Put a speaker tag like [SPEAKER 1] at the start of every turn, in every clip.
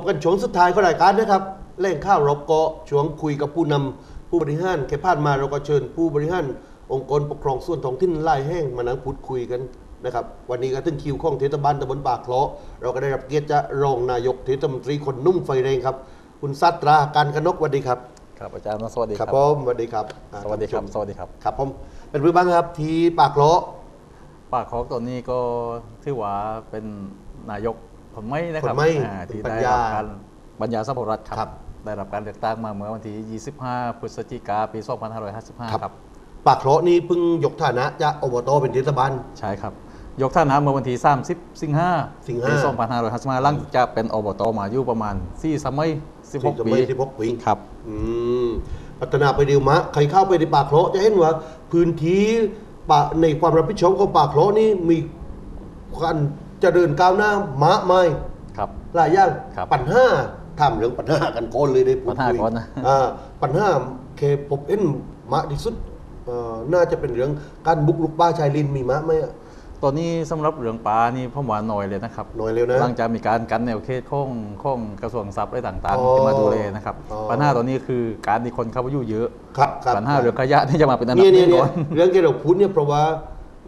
[SPEAKER 1] ครับมาพบกันช่วงสุดท้ายของรายการนะครับแหล่งข้าวรบเกาะช่วงคุยกับผู้นำผู้บริหารแค่ผ่านมาเราก็เชิญผู้บริหารองค์กรปกครองส่วนท้องถิ่นไล่แห้งมานั่งพูดคุยกันนะครับวันนี้ก็ถึงคิวของเทศบาลตำบลปากเคราะห์เราก็ได้รับเกียรติจากรองนายกเทศมนตรีคนนุ่มไฟแรงครับ คุณสัตราการกนกสวัสดีครับ
[SPEAKER 2] ครับอาจารย์สวัสดี
[SPEAKER 1] ค
[SPEAKER 2] ค
[SPEAKER 1] รั
[SPEAKER 2] รั
[SPEAKER 1] บบผมสวัสดีครับอ่า
[SPEAKER 2] สวัสดีครับ
[SPEAKER 1] ท่านผู้ชม
[SPEAKER 2] สวัสดีครับ
[SPEAKER 1] ครับผมเป็นพื้นบ้างครับที่ปากเคราะห์
[SPEAKER 2] ปากคอกตัวนี้ก็ถือว่าเป็นนายก คนไม่นะครั
[SPEAKER 1] คนไม่
[SPEAKER 2] อ่า
[SPEAKER 1] เป็น
[SPEAKER 2] ที่
[SPEAKER 1] ปัญ
[SPEAKER 2] ได้
[SPEAKER 1] ญา
[SPEAKER 2] รับการปัญญาสัมภรัตน์ค
[SPEAKER 1] ครั
[SPEAKER 2] รับ บ ได้รับการเลือกตั้งมาเมื่อวันที่ 25 พฤศจิกาปี 2555 ครับ
[SPEAKER 1] ปากเคราะห์นี่เพิ่งยกฐานะจากอบตเป็นเทศบาล
[SPEAKER 2] ใช่ครับ ยกท่าน้ำเมื่อวันที่ 30 สิงหา
[SPEAKER 1] สิงหา
[SPEAKER 2] ปี2555หลังจากเป็นอบตมาอยู่ประมาณ4สมัย16 ปี
[SPEAKER 1] สิบหกปี
[SPEAKER 2] ครับ
[SPEAKER 1] อืมพัฒนาไปเดียวมะใครเข้าไปในป่าเคราะห์จะเห็นว่าพื้นที่ป่าในความรับผิดชอบของป่าเคราะห์นี่มีการ เจริญก้าวหน้ามากมาย
[SPEAKER 2] ครับ
[SPEAKER 1] หลายอย่าง
[SPEAKER 2] ครับ
[SPEAKER 1] ปัญหาทำเรื่องปัญหากันก่อนเลยได้พูด
[SPEAKER 2] ปัญหา
[SPEAKER 1] คุย
[SPEAKER 2] ก่อนนะ
[SPEAKER 1] อ่าปัญหาเคผมเอ็นมากที่สุดเอ่อน่าจะเป็นเรื่องการบุกรุกป่าชายลินมีมะไหมอะ
[SPEAKER 2] ตอนนี้สำหรับเรื่องปลานี่ผมว่าน้อยเลยนะครับ
[SPEAKER 1] น้อยเร็วนะ
[SPEAKER 2] หลังจากมีการกันแนวเขตข้องข้องกระทรวงทรัพย์อะไรต่าง
[SPEAKER 1] อ๋อ
[SPEAKER 2] ๆที่มาดูแลนะครับ
[SPEAKER 1] อ๋อ
[SPEAKER 2] ปัญหาตอนนี้คือการที่คนเข้าไปอยู่เยอะ
[SPEAKER 1] ครับครับ
[SPEAKER 2] ปัญหาเรื่องขยะที่จะมาเป็นอันดับ
[SPEAKER 1] เนี่ย
[SPEAKER 2] ห
[SPEAKER 1] เนี่ย
[SPEAKER 2] นึ่ง
[SPEAKER 1] เนี่ย
[SPEAKER 2] ก่อน
[SPEAKER 1] เรื่องที่เราพูดเนี่ยเพราะว่า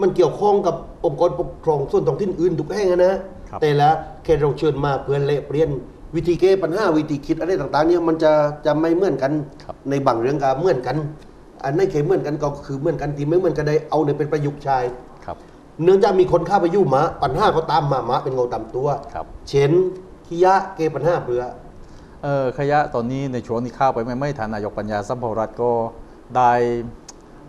[SPEAKER 1] มันเกี่ยวข้องกับองค์กรปกครองส่วนท้องถิ่นอื่นทุกแห่งอะนะ
[SPEAKER 2] ครับ
[SPEAKER 1] แต่ละแค่เราเชิญมาเพื่อเละเปลี่ยนวิธีแก้ปัญหาวิธีคิดอะไรต่างๆเนี่ยมันจะจะไม่เหมือนกัน
[SPEAKER 2] ครับ
[SPEAKER 1] ในบางเรื่องก็เหมือนกัน อันไหนเคยเหมือนกันก็คือเหมือนกันที่ไม่เหมือนกันได้เอาในเป็นประยุกต์ใช้
[SPEAKER 2] ครับ
[SPEAKER 1] เนื่องจากมีคนเข้าไปยุ่หมาปัญหาก็ตามมาหมาเป็นเงาตามตัว
[SPEAKER 2] ครับ
[SPEAKER 1] เช่นขี้ยะเกปัญหาเบื่อ
[SPEAKER 2] เออขยะตอนนี้ในช่วงที่เข้าไปไม่ไม่ทานนายกปัญญาสัมภวรัตน์ก็ได้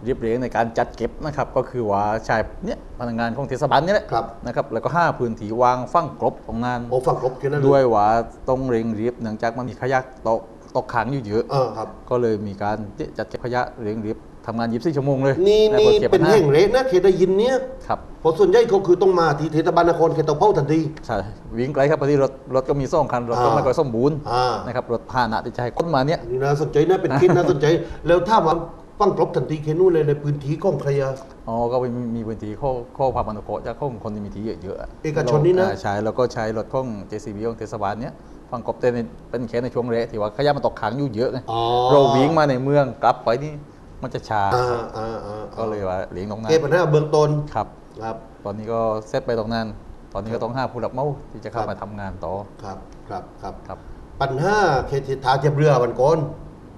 [SPEAKER 2] เรียบเรียงในการจัดเก็บนะครับก็คือว่าใช้เนี่ยพนักงานของเทศบาลนี่แหละ
[SPEAKER 1] ครับ
[SPEAKER 2] นะครับแล้วก็ห้าพื้นที่วางฟังกรบของงาน
[SPEAKER 1] โอ้ฟังครบแค่นั้นเล
[SPEAKER 2] ด้วยว่าต้องเร่งรีบเนื่องจากมันมีขยะตกตกค้างอยู่เยอะ
[SPEAKER 1] เออครับ
[SPEAKER 2] ก็เลยมีการจัดเก็บขยะเร่งรีบทำงาน24ชั่วโมงเลย
[SPEAKER 1] นี่
[SPEAKER 2] ในี่การก็บ
[SPEAKER 1] เป็น
[SPEAKER 2] ปัญหา
[SPEAKER 1] แห่งเละนะเคยได้ยินเนี่ย
[SPEAKER 2] ครับ
[SPEAKER 1] เพราะส่วนใหญ่เขาคือต้องมาที่เทศบาลนครเขตเตาเผาทันที
[SPEAKER 2] ใช่วิ่งไกลครับพอดีรถรถก็มีสองคันรถก็
[SPEAKER 1] อ่า
[SPEAKER 2] ไม่ค่อยสมบูรณ์
[SPEAKER 1] อ่าน
[SPEAKER 2] นะครับรถพาหนะที่จะให้คนมาเนี่ย
[SPEAKER 1] นี่น่าสนใจนะเป็นคิดน่าสนใจแล้วถ้ามา ฟังครบทันทีแค่นู้นเลยในพื้นที่ของใครอะ
[SPEAKER 2] อ๋อก็มีมีพื้นที่ข้อข้อความอนุเคราะห์จากข้องคนที่มีที่เยอะๆะ
[SPEAKER 1] เอกชนนี่นะ
[SPEAKER 2] อ่าใช่แล้วก็ใช้รถข้อง JCB ของเทศบาลเนี้ยฟังกบเต้นเป็นเคสในช่วงเละที่ว่าขยะมันตกค้างอยู่เยอะไง
[SPEAKER 1] อ๋อ
[SPEAKER 2] เราวิ่งมาในเมืองกลับไปนี่มันจะช้า
[SPEAKER 1] อ่าอ่าอ่า
[SPEAKER 2] ก็เลยว่าเลี้ยงตรงนั้
[SPEAKER 1] แก้
[SPEAKER 2] น
[SPEAKER 1] ปัญหาเบื้องต้น
[SPEAKER 2] ครับ
[SPEAKER 1] ครับ
[SPEAKER 2] ตอนนี้ก็เซตไปตรงนั้น ตอนนี้ก็ต้องห้าผู้รับเหมาที่จะเข้ามาทำงานต่อ
[SPEAKER 1] ครับครับครับ
[SPEAKER 2] ครับ
[SPEAKER 1] ปัญหาเคทิทาเทียบเรือวันก่อน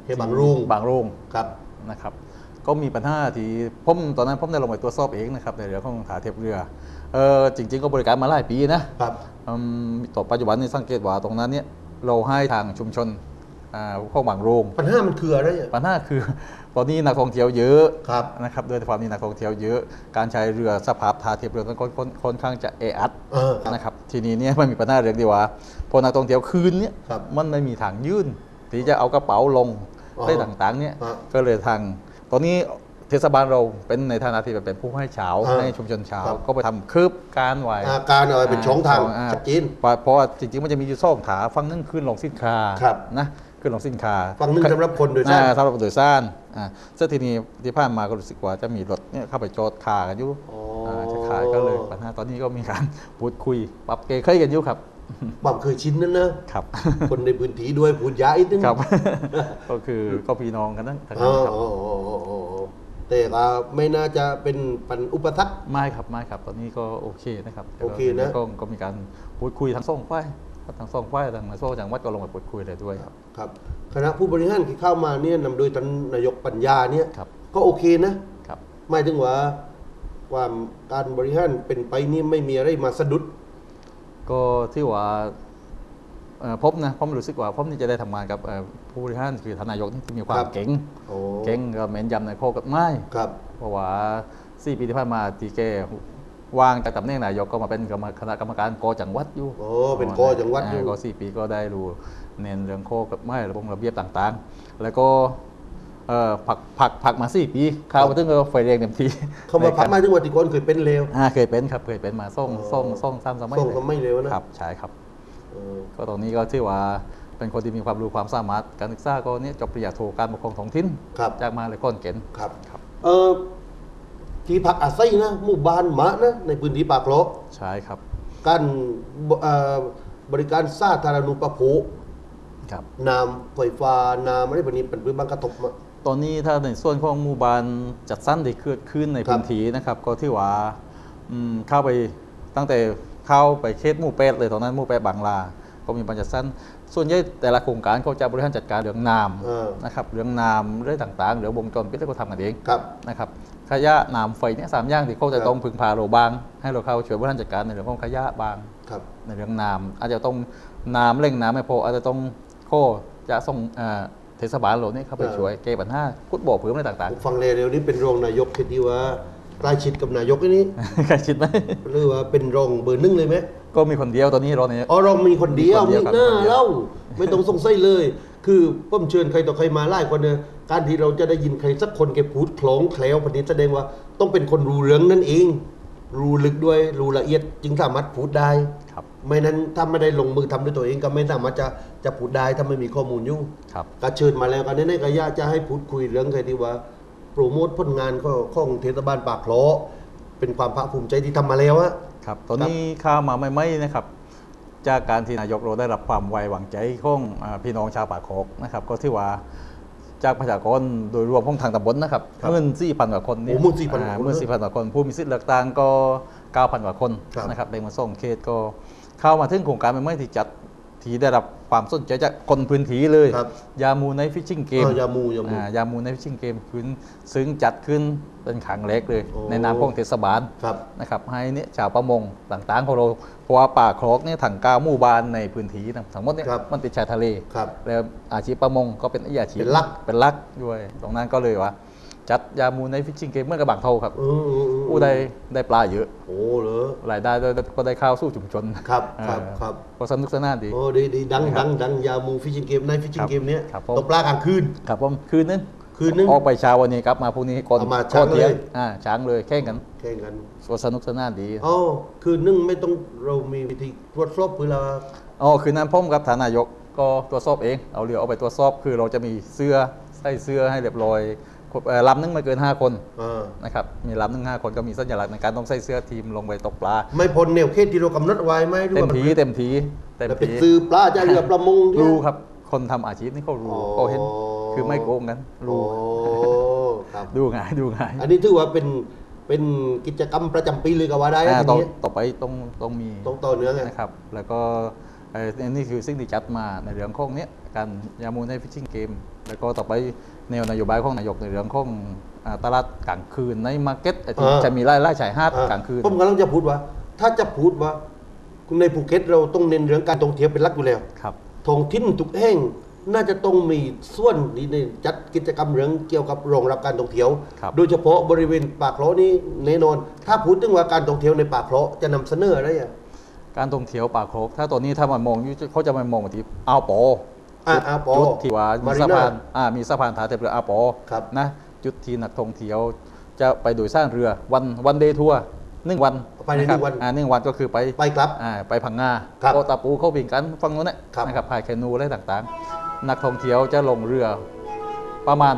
[SPEAKER 1] เฮบางรุง
[SPEAKER 2] บางรุ่ง
[SPEAKER 1] ครับ
[SPEAKER 2] นะครับก็มีปัญหาที่ผมตอนนั้นผมได้ลงไปตรวจสอบเองนะครับในเรื่องของถาเทียบเรือเออจริง ๆ ก็บริการมาหลายปีนะครับอืมต่อปัจจุบันนี้สังเกตว่าตรงนั้นเนี่ยเราให้ทางชุมชนอ่าพวกบางโรง
[SPEAKER 1] ปัญหามันคืออะไรอะ
[SPEAKER 2] ปัญหาคือ ตอนนี้นักท่องเที่ยวเยอะ
[SPEAKER 1] ครับ
[SPEAKER 2] นะครับด้วยความที่นักท่องเที่ยวเยอะ การใช้เรือสภาพท่าเทียบเรือก็ค่อนค่อนค่อนข้างจะแออัด
[SPEAKER 1] เออครับ
[SPEAKER 2] นะครับทีนี้เนี่ยมันมีปัญหาเรื่องที่ว่าพอนักท่องเที่ยวคืนเนี่ย
[SPEAKER 1] ครับ
[SPEAKER 2] มันไม่มีทางยื่นที่จะเอากระเป๋าลง
[SPEAKER 1] อ๋อ
[SPEAKER 2] ได้ต่างๆเนี่ย
[SPEAKER 1] ฮะ
[SPEAKER 2] ก็เลยทางตอนนี้เทศบาลเราเป็นในฐานะที่เป็นผู้ให้เช้า
[SPEAKER 1] อ่า
[SPEAKER 2] ให้ชุมชนเช้า
[SPEAKER 1] ครับ
[SPEAKER 2] ก็ไปทำคืบการไว้
[SPEAKER 1] อาการอะไรเป็นช่องทาง
[SPEAKER 2] อ่
[SPEAKER 1] ชัดเจน
[SPEAKER 2] เพราะว่าจริงๆมันจะมีอยู่สองขาฟังนึงขึ้นลงสินค้า
[SPEAKER 1] ครับ
[SPEAKER 2] นะขึ้นลงสินค้า
[SPEAKER 1] ฝั่งหนึ่งสำหรับคนโดยสาร
[SPEAKER 2] อ่สำหรับโดยสารอ่าซึ่งทีนี้ที่ผ่านมาก็รู้สึกว่าจะมีรถเนี่ยเข้าไปจอดขากันอยู่
[SPEAKER 1] อ๋ออ่า
[SPEAKER 2] จะขายก็เลยปัญหาตอนนี้ก็มีการพูดคุยปรับเกยเคยกันอยู่ครับ
[SPEAKER 1] ความเคยชินนั่นนะ
[SPEAKER 2] ครับ
[SPEAKER 1] คนในพื้นที่ด้วยพูดย้ายนึง
[SPEAKER 2] ครับ ก็คือก็พี่น้องกันทั้งทั้ง
[SPEAKER 1] อ๋
[SPEAKER 2] นั้
[SPEAKER 1] อน
[SPEAKER 2] ครับ
[SPEAKER 1] อ๋ออ๋ออ๋ออ๋อแต่ก็ไม่น่าจะเป็นปัญอุปสรรค
[SPEAKER 2] ไม่ครับไม่ครับ ตอนนี้ก็โอเคนะครับ
[SPEAKER 1] โอเคนะ
[SPEAKER 2] ก็ก็มีการพูดคุยทั้งสองฝ่ายทั้งสองฝ่ายทางนายโซ่จังหวัดก็ลงไปพูดคุยเลยด้วยครับ
[SPEAKER 1] ครับคณะผู้บริหารที่เข้ามาเนี่ยนำโดยท่านนายกปัญญาเนี่ย
[SPEAKER 2] ครับ
[SPEAKER 1] ก็โอเคนะ
[SPEAKER 2] ครับ
[SPEAKER 1] หมายถึงว่าความการบริหารเป็นไปนี่ไม่มีอะไรมาสะดุด
[SPEAKER 2] ก็ที่ว่าเอ่อผมนะผมรู้สึกว่าผมนี่จะได้ทำงานกับเอ่อผู้บริหารคือทานนายกนี่ที่มีควา
[SPEAKER 1] ครั
[SPEAKER 2] ม
[SPEAKER 1] บ
[SPEAKER 2] เก่ง
[SPEAKER 1] โอ้
[SPEAKER 2] เก่งก็เม้นย้ำในข้อกฎหมาย
[SPEAKER 1] ครับ
[SPEAKER 2] เพราะว่าสี่ปีที่ผ่านมาที่แกวางจากตำแหน่งนายกก็มาเป็นกรรมคณะกรรมการกจังหวัดอยู่
[SPEAKER 1] โอ้เป็นกจังหวัดอยู่า
[SPEAKER 2] ก็สี่ปีก็ได้รู้เน้นเรื่องข้อกฎหมายระบบระเบียบต่าง ๆ แล้วก็ เอ่อผักผักผักมาสี่ปีข้าวมาถึงก็ไฟแรงเต็มที่
[SPEAKER 1] เขามาพักมาถึงวันที่คนเคยเป็นเลว
[SPEAKER 2] อ่าเคยเป็นครับเคยเป็นมาส่ง
[SPEAKER 1] อ๋อ
[SPEAKER 2] ส่งส่งซ้ำสมัย
[SPEAKER 1] ส่งสมัยเร็วนะ
[SPEAKER 2] ครับใช่ครับ
[SPEAKER 1] เออ
[SPEAKER 2] ก็ตรงนี้ก็ถือว่าเป็นคนที่มีความรู้ความสามารถการศึกษาก็เนี่ยจบปริญญาโทการปกครองท้องถิ่น
[SPEAKER 1] ครับ
[SPEAKER 2] จากมหาเลยก้อนเกณฑ์
[SPEAKER 1] ครับ
[SPEAKER 2] ครับ
[SPEAKER 1] เออที่พักอาศัยนะหมู่บ้านหมานะในพื้นที่ปากโล
[SPEAKER 2] ใช่ครับ
[SPEAKER 1] การบเอ่อบริการสาธารณูปโภค
[SPEAKER 2] ครับ
[SPEAKER 1] น้ำไฟฟ้าน้ำอะไรแบบนี้เป็นพื้นบ้านกระทบมา
[SPEAKER 2] ตอนนี้ถ้าในส่วนของหมู่บ้านจัดสรรที่เกิดขึ้นใน
[SPEAKER 1] ครับ
[SPEAKER 2] พื้นที่นะครับ ก็ที่ว่าอืมเข้าไปตั้งแต่เข้าไปเขตหมู่เป็ดเลยตอนนั้นหมู่เป็ดบางลา ก็มีบรรจัดสรรส่วนใหญ่แต่ละโครงการเขาจะบริหารจัดการเรื่องน้
[SPEAKER 1] เออำ
[SPEAKER 2] นะครับเรื่องน้ำเรื่องต่างๆเรื่องวงจรปิดแล้วก็ทำกันเอง
[SPEAKER 1] ครับ
[SPEAKER 2] นะครับขยะน้ำไฟเนี่ยสามอย่างที่เขา
[SPEAKER 1] ค
[SPEAKER 2] จะ
[SPEAKER 1] รับ
[SPEAKER 2] ต้องพึงพาเราบ้าง ให้เราเข้าช่วยบริหารจัดการในเรื่องของขยะบ้าง
[SPEAKER 1] ครับ
[SPEAKER 2] ในเรื่องน้ำอาจจะต้องน้ำเร่งน้ำไม่พออาจจะต้องโค้จะส่งเอ่อ เทศบาลเราเนี่ยเข้าไป
[SPEAKER 1] เออ
[SPEAKER 2] ช่วยแก้ปัญหากุดบ่อเพิ่มอะไรต่าง
[SPEAKER 1] ผมฟังเร็วๆนี้เป็นรองนายกที่ว่าใกล้ชิดกับนายกนี่
[SPEAKER 2] ๆใครคิดไหม
[SPEAKER 1] หรือว่าเป็นรองเบอร์หนึ่งเลยไหม
[SPEAKER 2] ก็มีคนเดียวตอนนี้เราเนี่ย
[SPEAKER 1] อ๋อเรามีคนเดียว
[SPEAKER 2] มี
[SPEAKER 1] มี
[SPEAKER 2] คนเดียวครับ
[SPEAKER 1] หน้า
[SPEAKER 2] คนเดียว
[SPEAKER 1] เล่าไม่ต้องสงสัยเลย คือผมเชิญใครต่อใครมาไล่คนเนี่ยการที่เราจะได้ยินใครสักคนแกพูดคล้องแคล้วพันนี้แสดงว่าต้องเป็นคนรู้เรื่องนั่นเอง รู้ลึกด้วยรู้ละเอียดจึงสามารถพูดได้
[SPEAKER 2] ครับ
[SPEAKER 1] ไม่นั้นถ้าไม่ได้ลงมือทำด้วยตัวเองก็ไม่สามารถจะจะพูดได้ถ้าไม่มีข้อมูลอยู่
[SPEAKER 2] ครับ
[SPEAKER 1] ก็เชิญมาแล้วกันในๆก็อยากจะให้พูดคุยเรื่องใครที่ว่าโปรโมทผลงานของของเทศบาลปากเพลาะเป็นความภาคภูมิใจที่ทำมาแล้วอะ
[SPEAKER 2] ครับตอนนี้ข้าวมาไม่ๆนะครับ จากการที่นายกเราได้รับความไว้วางใจของอ่าพี่น้องชาวปากโคกนะครับ ก็ที่ว่าจากประชากรโดยรวมของทางตำบลนะครับ
[SPEAKER 1] ครับ
[SPEAKER 2] เมื่อสี่พันกว่าคนเนี่ย
[SPEAKER 1] โอ้14,000กว่าคน
[SPEAKER 2] อ่เมื่อสี่พันกว่าคนผู้มีสิทธิ์เลือกตั้งก็เก้าพันกว่าคน
[SPEAKER 1] ครับ
[SPEAKER 2] นะครับได้มาส่งเขตก็ เข้ามาถึงโครงการใหม่ๆที่จัดที่ได้รับความสนใจจากคนพื้นที่เลย
[SPEAKER 1] ครับ
[SPEAKER 2] ยามูในฟิชชิงเกม
[SPEAKER 1] เออยามูยามู
[SPEAKER 2] ยามูในฟิชชิงเกมขึ้นซึ่งจัดขึ้นเป็นครั้งแรกเลย
[SPEAKER 1] โอ้
[SPEAKER 2] ในนามของเทศบาล
[SPEAKER 1] ครับ
[SPEAKER 2] นะครับให้เนี่ยชาวประมงต่างๆของเราเพราะว่าป่าคลอกเนี่ยถังก้าวหมู่บ้านในพื้นที่นะทั้งหมดเนี่ย
[SPEAKER 1] ครับ
[SPEAKER 2] มันติดชายทะเล
[SPEAKER 1] ครับ
[SPEAKER 2] แล้วอาชีพประมงก็เป็นอาชีพ
[SPEAKER 1] เป็นหลัก
[SPEAKER 2] เป็นหลักด้วย ตรงนั้นก็เลยว่า จัดยามูในฟิชชิงเกมเมื่อกับบางเทาครับ
[SPEAKER 1] อืมอืมอืม
[SPEAKER 2] อู้ได้ได้ปลาเยอะ
[SPEAKER 1] โอ้เหรอ
[SPEAKER 2] รายได้ก็ก็ได้ข้าวสู้ชุมชน
[SPEAKER 1] ครับ
[SPEAKER 2] เออ
[SPEAKER 1] ครับครับ
[SPEAKER 2] ก็สนุกสนานดี
[SPEAKER 1] โอ้ดีดีดัง
[SPEAKER 2] ครั
[SPEAKER 1] ดั
[SPEAKER 2] บ
[SPEAKER 1] งดังยามูฟิชชิงเกมในฟิชชิ
[SPEAKER 2] ค
[SPEAKER 1] ง
[SPEAKER 2] รับ
[SPEAKER 1] เกมเนี้ย
[SPEAKER 2] ครับผม
[SPEAKER 1] ตกปลากลางคืน
[SPEAKER 2] ครับผมคืนนึง
[SPEAKER 1] คืนนึง
[SPEAKER 2] ออกไปเช้าวันนี้ครับมาพรุ่งนี้ก่อน
[SPEAKER 1] เอามา
[SPEAKER 2] ก่อน
[SPEAKER 1] ช้างเลย
[SPEAKER 2] ที่งอ่าช้างเลยแข่งกัน
[SPEAKER 1] แข่งกัน
[SPEAKER 2] ก็สนุกสนานดี
[SPEAKER 1] อ๋อคืนนึงไม่ต้องเรามีวิธีตรวจสอบเวลา
[SPEAKER 2] อ๋อคือน้ำพ่มครับฐานนายกก็ตรวจสอบเอง เอาเรือเอาไปตรวจสอบคือเราจะมีเสื้อใส่เสื้อให้เรียบร้อยเอ่อ ลำนึงไม่เกิน 5 คน
[SPEAKER 1] อ่า
[SPEAKER 2] นะครับมีลำนึง5คนก็มีสัญลักษณ์ในการต้องใส่เสื้อทีมลงไปตกปลา
[SPEAKER 1] ไม่พ้นแนวเขตที่เรากำหนดไว้ไหมหรือ
[SPEAKER 2] เต็ม
[SPEAKER 1] ว่า
[SPEAKER 2] ที
[SPEAKER 1] น
[SPEAKER 2] เต็มทีเต็ม
[SPEAKER 1] แล้วเป็น
[SPEAKER 2] ที
[SPEAKER 1] ซื้อปลาจะเรือประมงเนี่ย
[SPEAKER 2] รู้ครับ คนทำอาชีพนี่เขารู้
[SPEAKER 1] อ๋อ
[SPEAKER 2] เขาเห็นคือไม่โกงกัน
[SPEAKER 1] โอ้
[SPEAKER 2] รู้
[SPEAKER 1] ครับ
[SPEAKER 2] ดูง่ายดูง่าย
[SPEAKER 1] อันนี้ถือว่าเป็นเป็นกิจกรรมประจำปีเลยก็ว่าได้นะ
[SPEAKER 2] อ่า
[SPEAKER 1] ที
[SPEAKER 2] ต่อ
[SPEAKER 1] นี้
[SPEAKER 2] ต่อไปต้องต้องมี
[SPEAKER 1] ต้องต่อเนื่องไง
[SPEAKER 2] นะครับ แล้วก็เอ่ออันนี่คือสิ่งที่จัดมาในเรื่องของเนี้ยการยามูในฟิชชิงเกม แล้วก็ต่อไป แนวนโยบายของนายกในเรื่องของอ่าตลาดกลางคืนในมาร์เก็ตไอ้ที่
[SPEAKER 1] อ่า
[SPEAKER 2] จะมีไล่ไล่ชายหาด
[SPEAKER 1] อ่
[SPEAKER 2] กลางคืน
[SPEAKER 1] ผมกำลังจะพูดว่า ถ้าจะพูดว่าในภูเก็ตเราต้องเน้นเรื่องการท่องเที่ยวเป็นหลักอยู่แล้ว
[SPEAKER 2] ครับ
[SPEAKER 1] ท้องถิ่นทุกแห่งน่าจะต้องมีส่วนที่ในจัดกิจกรรมเรื่องเกี่ยวกับรองรับการท่องเที่ยว
[SPEAKER 2] ครับ
[SPEAKER 1] โดยเฉพาะบริเวณปากเพลาะนี้แน่นอน ถ้าพูดถึงว่าการท่องเที่ยวในปากเพลาะจะนำเสนออะไรอะ
[SPEAKER 2] การท่องเที่ยวป่าโครกถ้าตัวนี้ถ้ามามองอยู่เขาจะมามองที่อ่าวปอ
[SPEAKER 1] อ่าอ่าวปอ
[SPEAKER 2] จุดที่ว่ามี
[SPEAKER 1] Marina
[SPEAKER 2] สะพานอ่ามีสะพานท่าเทียบเรืออ่าวปอ
[SPEAKER 1] ครับ
[SPEAKER 2] นะจุดที่นักท่องเที่ยวจะไปโดยสร้างเรือวันวันเดย์ทัวร์หนึ่งวัน
[SPEAKER 1] ไปในหนึ่งวันะ
[SPEAKER 2] ครับอ่าหนึ่งวันก็คือไป
[SPEAKER 1] ไปครับ
[SPEAKER 2] อ่าไปพังงา
[SPEAKER 1] ครับ
[SPEAKER 2] โกตาปูเข้าบินกันฟังนู้นเนี่ย
[SPEAKER 1] ครับ
[SPEAKER 2] นะครับพายแคนูอะไรต่างๆ นักท่องเที่ยวจะลงเรือประมาณ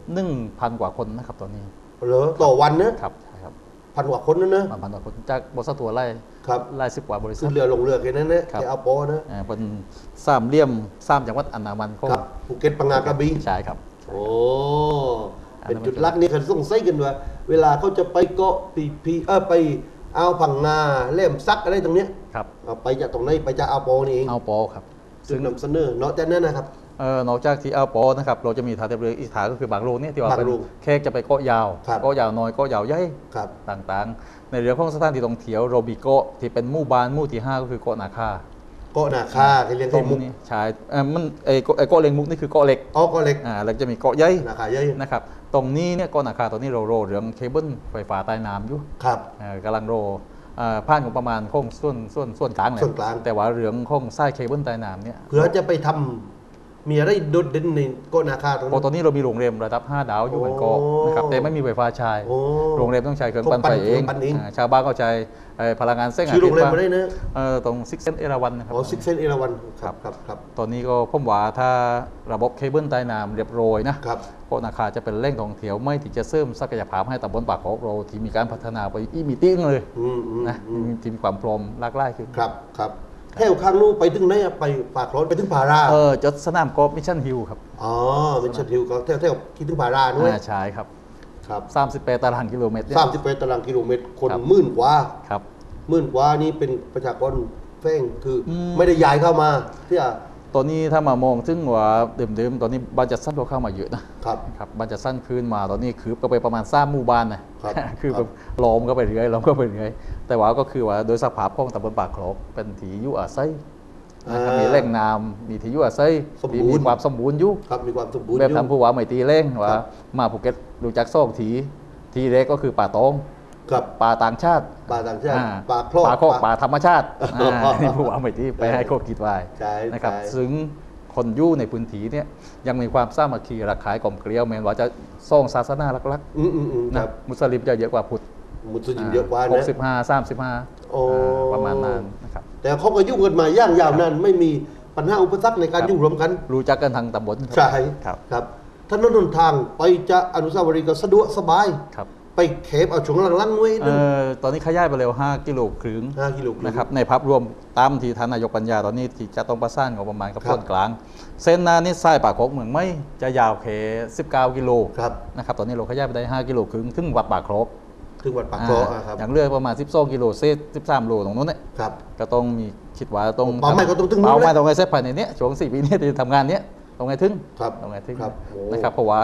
[SPEAKER 2] 1,000กว่าคนนะครับตอนนี้
[SPEAKER 1] เหรอต่อวันนะครับ
[SPEAKER 2] ใช่ครับ
[SPEAKER 1] พันกว่าคนนั่นนะ
[SPEAKER 2] ประมาณพันกว่าคนจากบริษัทตัวไล่
[SPEAKER 1] ครับ
[SPEAKER 2] ไล่สิบกว่าบริษั
[SPEAKER 1] ขึ้
[SPEAKER 2] ท
[SPEAKER 1] นเรือลงเรือแค่นั้นนะครับแค่เอาปอนะ
[SPEAKER 2] อ่าเป็นสามเหลี่ยมสามจังหวัดอันดามันของ
[SPEAKER 1] ครับภูเก็ตปังงากระบี่
[SPEAKER 2] ใช่ครับ
[SPEAKER 1] โอ้ เป็นจุดลักนี่เขาต้องใส่กันว่า เวลาเขาจะไปเกาะปีพีเออไปเอาพังงาเล่มซักอะไรตรงเนี้ย
[SPEAKER 2] ครับ
[SPEAKER 1] เอาไปจากตรงไหนไปจากอาโปนี่เอง
[SPEAKER 2] เอาปอครับ
[SPEAKER 1] ซึ่งนำเสนอเนาะจากนั้นนะครับ
[SPEAKER 2] เออนอกจากที่เอาปอนะครับเราจะมีท่าเทียบเรืออีกฐานก็คือบางโลเนี่ยที่ว่า
[SPEAKER 1] บาง
[SPEAKER 2] เป็น
[SPEAKER 1] โล
[SPEAKER 2] แขกจะไปเกาะยาว
[SPEAKER 1] ครับ
[SPEAKER 2] เกาะยาวน้อยเกาะยาวใหญ่
[SPEAKER 1] ครับ
[SPEAKER 2] ต่างๆ ในเรื่องของสถานที่ท่องเที่ยวโรบิโกะที่เป็นหมู่บ้านหมู่ที่ห้าก็คือเกาะนาคา
[SPEAKER 1] เกาะนาคาที่เรียน
[SPEAKER 2] ตร
[SPEAKER 1] ไข่
[SPEAKER 2] ง
[SPEAKER 1] มุก
[SPEAKER 2] นี้ใช่เออมันไอ้เกาะไอ้เกาะเลงมุกนี่คือเกาะเล็ก
[SPEAKER 1] อ๋อเกาะเล็ก
[SPEAKER 2] อ่าแล้วจะมีเกาะใหญ่
[SPEAKER 1] นาคาใหญ่
[SPEAKER 2] นะครับตรงนี้เนี่ยเกาะนาคาตอนนี้เราโรเรื่องเคเบิลไฟฟ้าใต้น้ำอยู่
[SPEAKER 1] ครับ
[SPEAKER 2] เอ่อกำลังโรเอ่อผ่านของประมาณโค้งส่วนส่วนส่วนกลางเลย
[SPEAKER 1] ส่วนกลาง
[SPEAKER 2] แต่ว่าเรื่องโค้งไส้เคเบิลใต้น้ำเนี่ย
[SPEAKER 1] เพื่อจะไปทำ มีอะไรโดดเด่นในเกาะนาคาตรง
[SPEAKER 2] โอ้
[SPEAKER 1] นั้น
[SPEAKER 2] ตอนนี้เรามีโรงแรมระดับ 5 ดาวอยู่บนเกาะ
[SPEAKER 1] โอ้
[SPEAKER 2] นะครับ แต่ไม่มีไฟฟ้าใช้
[SPEAKER 1] โอ้
[SPEAKER 2] โรงแรมต้องใช้เครื่อง
[SPEAKER 1] ต้อง
[SPEAKER 2] ปั่น
[SPEAKER 1] ปั่
[SPEAKER 2] ไฟ
[SPEAKER 1] น
[SPEAKER 2] เอง
[SPEAKER 1] ปั่นเอง
[SPEAKER 2] อ่าชาวบ้านก็ใช้เอ่อพลังงานแสงอา
[SPEAKER 1] ชื่อโร
[SPEAKER 2] ทิต
[SPEAKER 1] ง
[SPEAKER 2] ย์
[SPEAKER 1] แรม
[SPEAKER 2] บ้าง
[SPEAKER 1] มาได้นะ
[SPEAKER 2] เอ่อตรงซิกเซนเอราวันนะครับ
[SPEAKER 1] อ๋อซิกเซนเอราวันครับครับครับ
[SPEAKER 2] ตอนนี้ก็ผมว่าถ้าระบบเคเบิลใต้น้ำเรียบร้อยนะครับ โคนาคาจะเป็นแหล่งท่องเที่ยวไม่ที่จะเสริมศักยภาพให้ตำบลปากของเราที่มีการพัฒนาไปอีกมีติ้งเลย
[SPEAKER 1] อืมอืม
[SPEAKER 2] นะ
[SPEAKER 1] อืม
[SPEAKER 2] ที่มีความพร้อมหลากหลายขึ้น
[SPEAKER 1] ครับครับ แถวข้างนู้นไปถึงไหนอะไปปากร้อนไปถึงพารา
[SPEAKER 2] เออจดสนามกอล์ฟมิชชั่นฮิลครับ
[SPEAKER 1] อ๋อเป็นชันทิวก็แถวแถวคิดถึงพาราด้วย
[SPEAKER 2] อ่าใช่ครับ
[SPEAKER 1] ครับ
[SPEAKER 2] 38ตารางกิโลเมตรเนี่ย
[SPEAKER 1] สามสิบแปดตารางกิโลเมตรคน
[SPEAKER 2] ครับ
[SPEAKER 1] หมื่นกว่า
[SPEAKER 2] ครับ
[SPEAKER 1] หมื่นกว่านี่เป็นประชากรแฟ้งคืออ
[SPEAKER 2] ม
[SPEAKER 1] ไม่ได้ย้ายเข้ามาที่อะ
[SPEAKER 2] ตอนนี้ถ้ามามองซึ่งว่าเดิมๆตอนนี้บ้านจัดสรรก็เข้ามาเยอะนะครับครับบ้านจัดสรรคืนมาตอนนี้คือก็ไปประมาณสามหมู่บ้านนะครับคือ
[SPEAKER 1] ครั
[SPEAKER 2] แบบบล้อมก็ไปเรื่อยล้อมก็ไปเรื่อยแต่ว่าก็คือว่าโดยสภาพของตำบลปากคลอกเป็นที่อยู่อาศัยนะครับมีแหล่งน้ำมีที่อยู่อาศัย
[SPEAKER 1] สมบูรณ์
[SPEAKER 2] มีความสมบูรณ์อยู่
[SPEAKER 1] ครับมีความสมบูรณ์
[SPEAKER 2] แบบ
[SPEAKER 1] อยู่
[SPEAKER 2] ทำผู้ว่าไม่ตีเร่งว่า
[SPEAKER 1] ครับ
[SPEAKER 2] มาภูเก็ตรู้จักซอกทีทีแรกก็คือป่าตอง
[SPEAKER 1] ครับ
[SPEAKER 2] ป่าต่างชาติ
[SPEAKER 1] ป่าต่างชาติ
[SPEAKER 2] อ่
[SPEAKER 1] ป่าคลอก
[SPEAKER 2] ป่าโคก
[SPEAKER 1] ป่า
[SPEAKER 2] ป่าธรรมชาติ
[SPEAKER 1] อ๋ออ่า
[SPEAKER 2] นี่ผู้ว่าไม่ตีไปให้โคกคิดไว้
[SPEAKER 1] ใช่
[SPEAKER 2] นะครับ
[SPEAKER 1] ใช่
[SPEAKER 2] ซึ่งคนอยู่ในพื้นที่เนี่ยยังมีความสามัคคีรักขายกลมเกลียวแม้ว่าจะส่องศาสนาลัก
[SPEAKER 1] อืมอืมอืม
[SPEAKER 2] ๆ
[SPEAKER 1] ค
[SPEAKER 2] นะ
[SPEAKER 1] รับ
[SPEAKER 2] มุสลิมจะเยอะกว่าพุทธ
[SPEAKER 1] มุสลิมเยอะกว่า
[SPEAKER 2] ห
[SPEAKER 1] นะ
[SPEAKER 2] กสิบห้าสามสิบห้า
[SPEAKER 1] โอ้
[SPEAKER 2] ประมาณนั้นนะครับ
[SPEAKER 1] แต่เขาก็ยุ่งกันมาย่างยาวนานไม่มีปัญหาอุปสรรคในการ
[SPEAKER 2] ครับ
[SPEAKER 1] อยู่รวมกัน
[SPEAKER 2] รู้จักกันทางตำบล
[SPEAKER 1] ใช่
[SPEAKER 2] ครับ
[SPEAKER 1] ครับถนนหนทางไปจะอนุสาวรีย์ก็สะดวกสบาย
[SPEAKER 2] ครับ
[SPEAKER 1] ไปเขฟเอาช่วงหลังๆไว้
[SPEAKER 2] เอ่
[SPEAKER 1] นึง
[SPEAKER 2] อตอนนี้ขยายไปเร็ว 5 กิโลครึ่ง
[SPEAKER 1] ห้ากิโลกรัม
[SPEAKER 2] นะครับในภาพรวมตามที่ท่านนายกปัญญาตอนนี้ที่จะต้องประสานกับประมาณกับ
[SPEAKER 1] ครับ
[SPEAKER 2] ส่วนกลาง เส้นหนานี่สายปากโคกเมืองไม่จะยาวแค่19 กิโล
[SPEAKER 1] ครับ
[SPEAKER 2] นะครับตอนนี้เราขยายไปได้ 5 กิโลครึ่งถึงวัดปากโคก
[SPEAKER 1] ถึงวัดปากคลอ
[SPEAKER 2] อ่า
[SPEAKER 1] อะครับ
[SPEAKER 2] อย่างเรือประมาณ 12 กิโลเศษ13โลตรงนู้นเนี่ย
[SPEAKER 1] ครับ
[SPEAKER 2] ก็ต้องมีคิดว่าต้อง
[SPEAKER 1] เป้าหมายก็ต้องถึงนู้น
[SPEAKER 2] เป้าหมาย
[SPEAKER 1] เลย
[SPEAKER 2] ตรงไงเซฟภายในเนี้ยช่วง4ปีเนี้ที่ทำงานเนี้ยตรงไงถึง
[SPEAKER 1] ครับ
[SPEAKER 2] ตรงไงถึง
[SPEAKER 1] ครับโอ้
[SPEAKER 2] นะครับเพราะว่า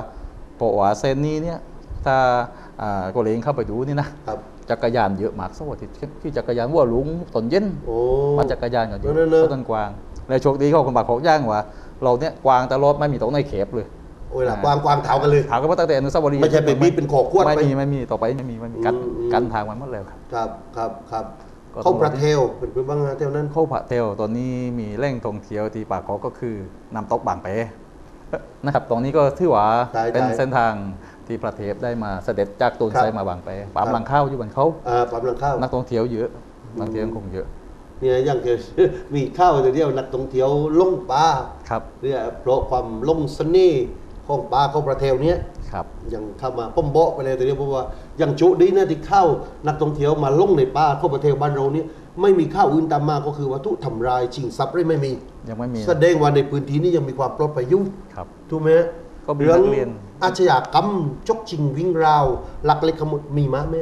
[SPEAKER 2] เพราะว่าเส้นนี้เนี่ยถ้าอ่า ก็เลงเข้าไปดูนี่นะครับจักรยานเยอะมากสวัสดีที่จักรยานวัวลุงตอนเย็น
[SPEAKER 1] โอ้
[SPEAKER 2] ปั่นจักรยานกันอยู่
[SPEAKER 1] เนอะเนอะ
[SPEAKER 2] ต้นกวางและโชคดีเขาคนบากของย่างว่า เราเนี่ยกวางตลอดไม่มีตรงในเขบเลย
[SPEAKER 1] โอ้ยล่ะกวางกวางเถากันเลย
[SPEAKER 2] ถามกันว่าตั้งแต่อนุสาวรีย์
[SPEAKER 1] ไม่ใช่ไปบีบเป็นขอขวด
[SPEAKER 2] ไม่
[SPEAKER 1] ไป
[SPEAKER 2] มีไม่มีต่อไปไม่มีไม่มีกัน
[SPEAKER 1] อืมอืม
[SPEAKER 2] กันทางมันหมดแล้วครับ
[SPEAKER 1] ครับครับครับ
[SPEAKER 2] ก็
[SPEAKER 1] เขา
[SPEAKER 2] ต้อง
[SPEAKER 1] ประเทลเป็นเพื่อนบ้างนะเท่านั้น
[SPEAKER 2] โคผะเทลตอนนี้มีแหล่งท่องเที่ยวที่ปากเกาะก็คือน้ำตกบางเปนะครับตรงนี้ก็ถือว่า
[SPEAKER 1] ใช่
[SPEAKER 2] เป็น
[SPEAKER 1] ใช่
[SPEAKER 2] เส้นทาง ที่ประเทศได้มาเสด็จจากตูน
[SPEAKER 1] ครับ
[SPEAKER 2] ไซมาบางเปปาม
[SPEAKER 1] ครับ
[SPEAKER 2] ลังข้าวอยู่บนเขา
[SPEAKER 1] อ่าปั๊มลังข้าว
[SPEAKER 2] นักท่องเที่ยวเยอะนักท่องเที่ยวคงเยอะ
[SPEAKER 1] เนี่ยอย่างเกิดมีข้าวแต่เดียวนักท่องเที่ยวลงปลา
[SPEAKER 2] ครับ
[SPEAKER 1] เนี่ยเพราะความลงเสน่ห์ของปลาของประเทศเนี้ย
[SPEAKER 2] ครับ
[SPEAKER 1] ยังเข้ามาป้อมเบาะไปเลยแต่เดียวเพราะว่ายังจุดีนะที่เข้านักท่องเที่ยวมาลงในป่าเข้าประเทศบ้านเราเนี่ยไม่มีข้าวอื่นตามมาก็คือวัตถุทำลายชิงทรัพย์ได้ไม่มี
[SPEAKER 2] ยังไม่มี
[SPEAKER 1] แสดงว่าในพื้นที่นี้ยังมีความปลอดภัยอยู่
[SPEAKER 2] ครับ
[SPEAKER 1] ถูกไหมฮะ
[SPEAKER 2] ก็มี
[SPEAKER 1] เรื่อง
[SPEAKER 2] นักเรียน
[SPEAKER 1] อาชญากรรมจกชิงวิ่งราวลักเล็กขโมยมีมั้ยไหม